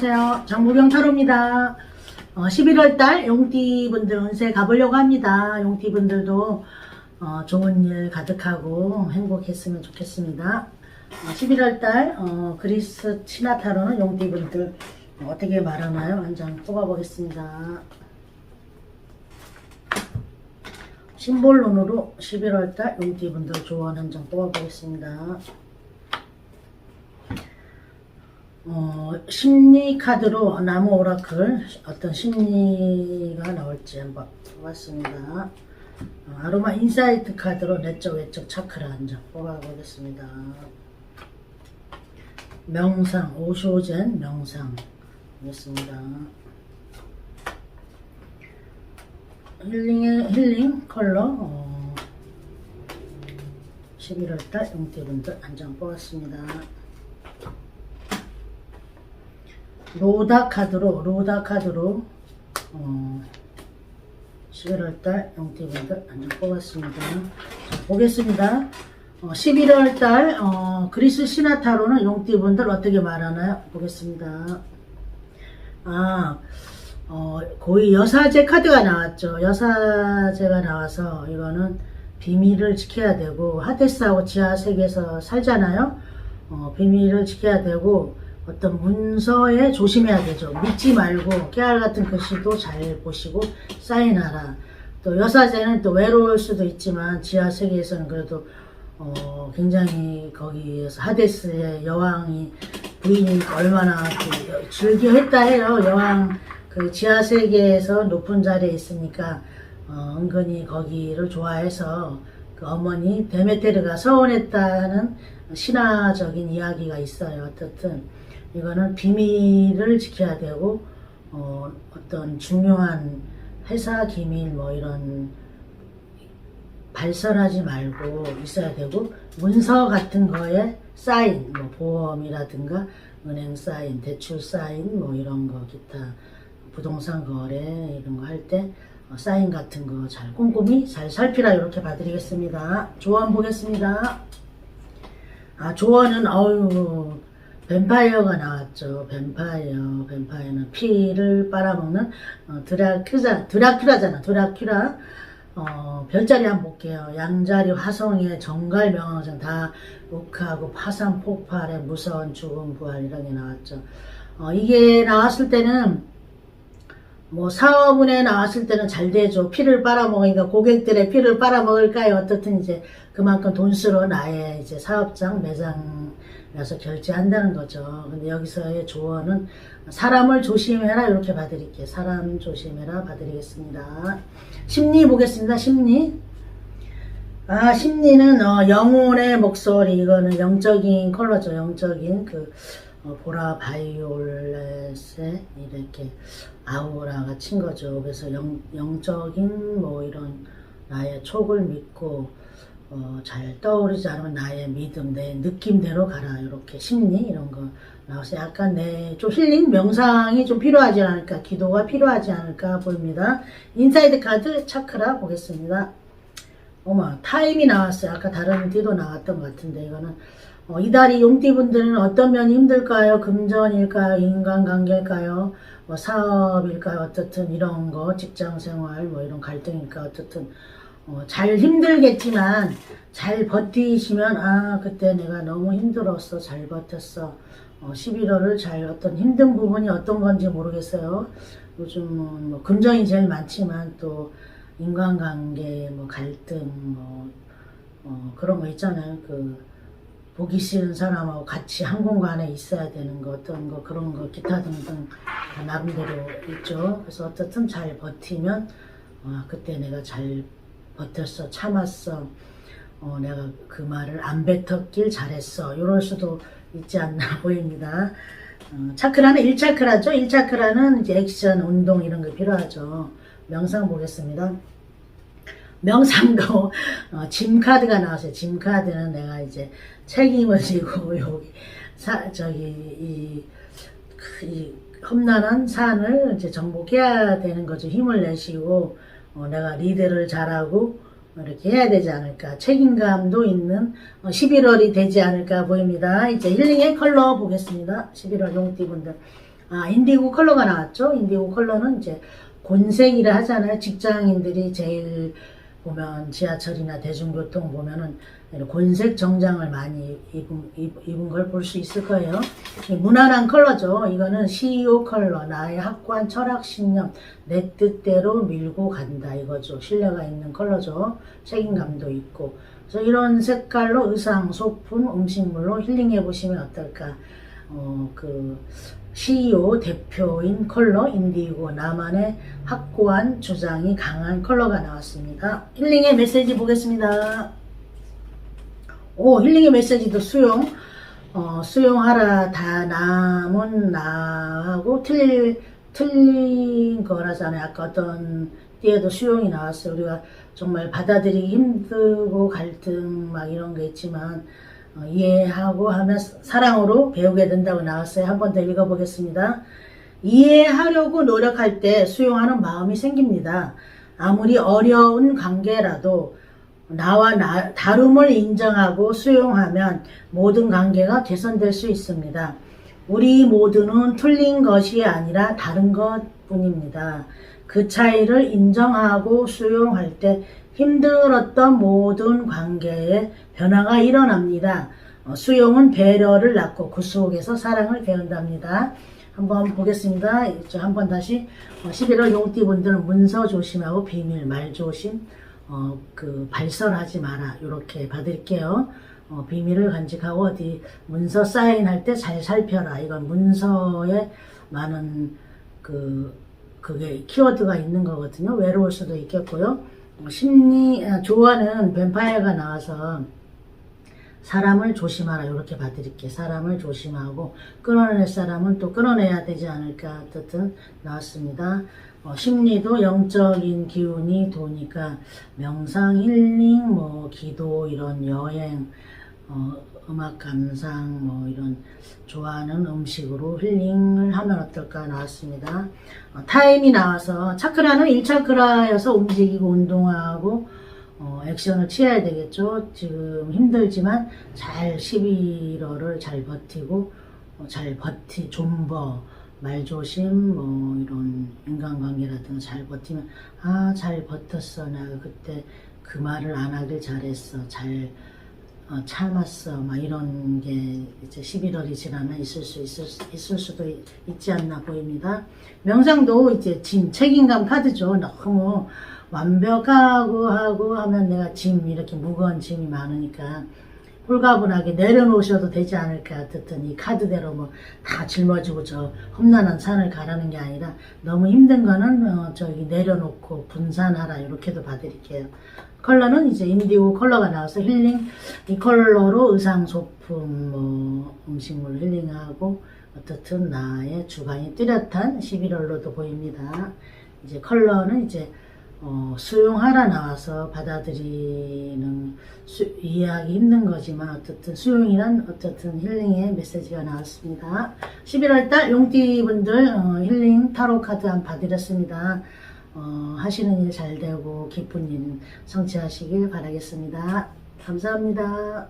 안녕하세요. 장무경 타로입니다. 어, 11월달 용띠분들 운세 가보려고 합니다. 용띠분들도 어, 좋은 일 가득하고 행복했으면 좋겠습니다. 어, 11월달 어, 그리스 신화 타로는 용띠분들 어떻게 말하나요? 한 장 뽑아보겠습니다. 심볼론으로 11월달 용띠분들 조언 한 장 뽑아보겠습니다. 어, 심리 카드로 나무 오라클 어떤 심리가 나올지 한번 뽑았습니다. 어, 아로마 인사이트 카드로 내적 외적 차크라 한 장 뽑아보겠습니다. 명상 오쇼젠 명상 보겠습니다. 힐링의 힐링 컬러 어, 11월달 용띠분들 한 장 뽑았습니다. 로다 카드로 로다 카드로 어, 11월달 용띠분들 한장 뽑았습니다. 자, 보겠습니다. 어, 11월달 어, 그리스 시나타로는 용띠분들 어떻게 말하나요? 보겠습니다. 아, 어, 고위 여사제 카드가 나왔죠. 여사제가 나와서 이거는 비밀을 지켜야 되고 하데스하고 지하 세계에서 살잖아요. 어, 비밀을 지켜야 되고 어떤 문서에 조심해야 되죠. 믿지 말고 깨알 같은 글씨도 잘 보시고 사인하라. 또 여사제는 또 외로울 수도 있지만 지하 세계에서는 그래도 어, 굉장히 거기에서 하데스의 여왕이 부인이니까 얼마나 그 즐겨 했다 해요. 여왕 그 지하 세계에서 높은 자리에 있으니까 어, 은근히 거기를 좋아해서 그 어머니 데메테르가 서운했다는 신화적인 이야기가 있어요. 어떻든 이거는 비밀을 지켜야 되고 어, 어떤 중요한 회사 기밀 뭐 이런 발설하지 말고 있어야 되고 문서 같은 거에 사인 뭐 보험이라든가 은행 사인 대출 사인 뭐 이런 거 기타 부동산 거래 이런 거 할때 어, 사인 같은 거 잘 꼼꼼히 잘 살피라 이렇게 봐드리겠습니다. 조언 보겠습니다. 아 조언은 어유 뱀파이어가 나왔죠. 뱀파이어. 뱀파이어는 피를 빨아먹는 어, 드라큐라, 드라큐라잖아. 드라큐라. 어, 별자리 한번 볼게요. 양자리, 화성의 정갈, 명왕정 다 욱하고 파산, 폭발의 무서운 죽음, 부활 이런 게 나왔죠. 어, 이게 나왔을 때는 뭐 사업운에 나왔을 때는 잘 되죠. 피를 빨아먹으니까 고객들의 피를 빨아먹을까요? 어떻든 이제 그만큼 돈 쓰러 나의 이제 사업장 매장 에서 결제한다는 거죠. 근데 여기서의 조언은 사람을 조심해라 이렇게 봐드릴게요. 사람 조심해라 봐드리겠습니다. 심리 보겠습니다. 심리. 아, 심리는 어, 영혼의 목소리 이거는 영적인 컬러죠. 영적인 그 어, 보라 바이올렛의 이렇게 아우라가 친 거죠. 그래서 영, 영적인 뭐 이런 나의 촉을 믿고 어, 잘 떠오르지 않으면 나의 믿음, 내 느낌대로 가라. 이렇게 심리 이런 거 나와서 약간 내 좀 힐링 명상이 좀 필요하지 않을까, 기도가 필요하지 않을까 보입니다. 인사이드 카드 차크라 보겠습니다. 어머 타임이 나왔어요. 아까 다른 띠도 나왔던 것 같은데 이거는 어, 이달이 용띠분들은 어떤 면이 힘들까요? 금전일까요? 인간관계일까요? 뭐 사업일까요? 어떻든 이런 거 직장생활 뭐 이런 갈등일까 어떻든 어, 잘 힘들겠지만 잘 버티시면 아 그때 내가 너무 힘들었어 잘 버텼어. 어, 11월을 잘 어떤 힘든 부분이 어떤 건지 모르겠어요. 요즘은 뭐 금전이 제일 많지만 또 인간관계 뭐 갈등 뭐 어, 그런 거 있잖아요. 그 보기 싫은 사람하고 같이 한 공간에 있어야 되는 거 어떤 거 그런 거 기타 등등 다 나름대로 있죠. 그래서 어떻든 잘 버티면 어, 그때 내가 잘 버텼어 참았어. 어, 내가 그 말을 안 뱉었길 잘했어. 이럴 수도 있지 않나 보입니다. 어, 차크라는 1차크라죠? 1차크라는 이제 액션 운동 이런 거 필요하죠. 명상 보겠습니다. 명상도 어, 짐 카드가 나왔어요. 짐 카드는 내가 이제 책임을 지고 여기 사 저기 이, 그, 이 험난한 산을 이제 정복해야 되는 거죠. 힘을 내시고 어, 내가 리드를 잘하고 이렇게 해야 되지 않을까. 책임감도 있는 어, 11월이 되지 않을까 보입니다. 이제 힐링의 컬러 보겠습니다. 11월 용띠분들. 아, 인디고 컬러가 나왔죠. 인디고 컬러는 이제 곤색이라 하잖아요. 직장인들이 제일 보면 지하철이나 대중교통 보면은 곤색 정장을 많이 입은, 입- 입은 걸 볼 수 있을 거예요. 이 무난한 컬러죠. 이거는 CEO 컬러, 나의 확고한 철학 신념, 내 뜻대로 밀고 간다 이거죠. 신뢰가 있는 컬러죠. 책임감도 있고. 그래서 이런 색깔로 의상, 소품, 음식물로 힐링해 보시면 어떨까. 어, 그, CEO 대표인 컬러 인디고 나만의 확고한 주장이 강한 컬러가 나왔습니다. 힐링의 메시지 보겠습니다. 오, 힐링의 메시지도 수용. 어, 수용하라. 다 남은 나하고 틀릴, 틀린 거라잖아요. 아까 어떤 띠에도 수용이 나왔어요. 우리가 정말 받아들이기 힘들고 갈등 막 이런 게 있지만, 어, 이해하고 하면 사랑으로 배우게 된다고 나왔어요. 한 번 더 읽어보겠습니다. 이해하려고 노력할 때 수용하는 마음이 생깁니다. 아무리 어려운 관계라도 나와 나, 다름을 인정하고 수용하면 모든 관계가 개선될 수 있습니다. 우리 모두는 틀린 것이 아니라 다른 것 뿐입니다. 그 차이를 인정하고 수용할 때 힘들었던 모든 관계에 변화가 일어납니다. 어, 수용은 배려를 낳고 그 속에서 사랑을 배운답니다. 한번 보겠습니다. 한번 다시 어, 11월 용띠 분들은 문서 조심하고 비밀, 말 조심, 어, 그 발설하지 마라 이렇게 받을게요. 어, 비밀을 간직하고 어디 문서 사인할 때 잘 살펴라. 이건 문서에 많은 그 그게 키워드가 있는 거거든요. 외로울 수도 있겠고요. 어, 심리 아, 조화는 뱀파이어가 나와서 사람을 조심하라 이렇게 봐드릴게요. 사람을 조심하고 끌어낼 사람은 또 끌어내야 되지 않을까 어쨌든 나왔습니다. 어, 심리도 영적인 기운이 도니까 명상, 힐링, 뭐 기도 이런 여행, 어, 음악 감상 뭐 이런 좋아하는 음식으로 힐링을 하면 어떨까 나왔습니다. 어, 타임이 나와서 차크라는 1차크라여서 움직이고 운동하고 어, 액션을 취해야 되겠죠. 지금 힘들지만 잘 11월을 잘 버티고 어, 잘 버티 존버 말조심 뭐 이런 인간관계라든가 잘 버티면 아 잘 버텼어 나 그때 그 말을 안 하길 잘했어 잘 어, 참았어 막 이런 게 이제 11월이 지나면 있을 수 있을, 수- 있을 수도 있- 있지 않나 보입니다. 명상도 이제 짐 책임감 카드죠. 너무 완벽하고 하고 하면 내가 짐 이렇게 무거운 짐이 많으니까 홀가분하게 내려놓으셔도 되지 않을까 이 카드대로 뭐 다 짊어지고 저 험난한 산을 가라는 게 아니라 너무 힘든 거는 어, 저기 내려놓고 분산하라 이렇게도 봐드릴게요. 컬러는 이제 인디고 컬러가 나와서 힐링 이 컬러로 의상 소품 뭐 음식물 힐링하고 어떻든 나의 주관이 뚜렷한 11월로도 보입니다. 이제 컬러는 이제 어, 수용하라 나와서 받아들이는 수, 이해하기 힘든 거지만 어쨌든 수용이란 어쨌든 힐링의 메시지가 나왔습니다. 11월달 용띠분들 어, 힐링 타로 카드 한 봐드렸습니다. 어, 하시는 일 잘 되고 기쁜 일 성취하시길 바라겠습니다. 감사합니다.